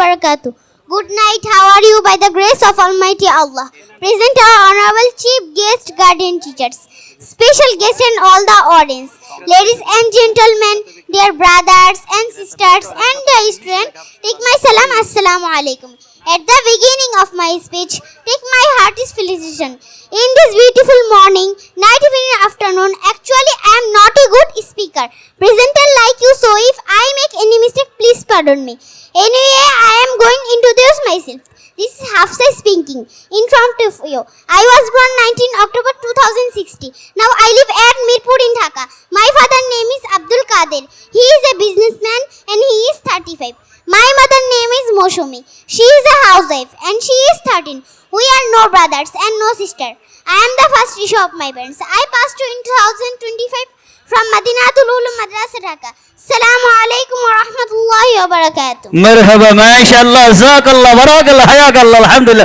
barakatuh. Good night, how are you by the grace of Almighty Allah? Present our honorable chief guest, guardian teachers, special guests and all the audience. Ladies and gentlemen, dear brothers and sisters and dear students, take my salam, assalamu alaikum. At the beginning of my speech, take my heartiest felicitation. In this beautiful morning, night, evening, afternoon, actually I am not a good speaker. Presenter like you, pardon me. Anyway, I am going to introduce myself. This is Hafsa speaking in front of you. I was born 19 October 2060. Now I live at Mirpur in Dhaka. My father name is Abdul Kader. He is a businessman and he is 35. My mother name is Moshumi. She is a housewife and she is 13. We are no brothers and no sister. I am the first issue of my parents. I passed to in 2025 from Madinatul Ulum Madrasa Dhaka. Assalamu alaikum barakatuh. مرحبا ما شاء الله جزاك الله بارك الله حياك الله الحمد لله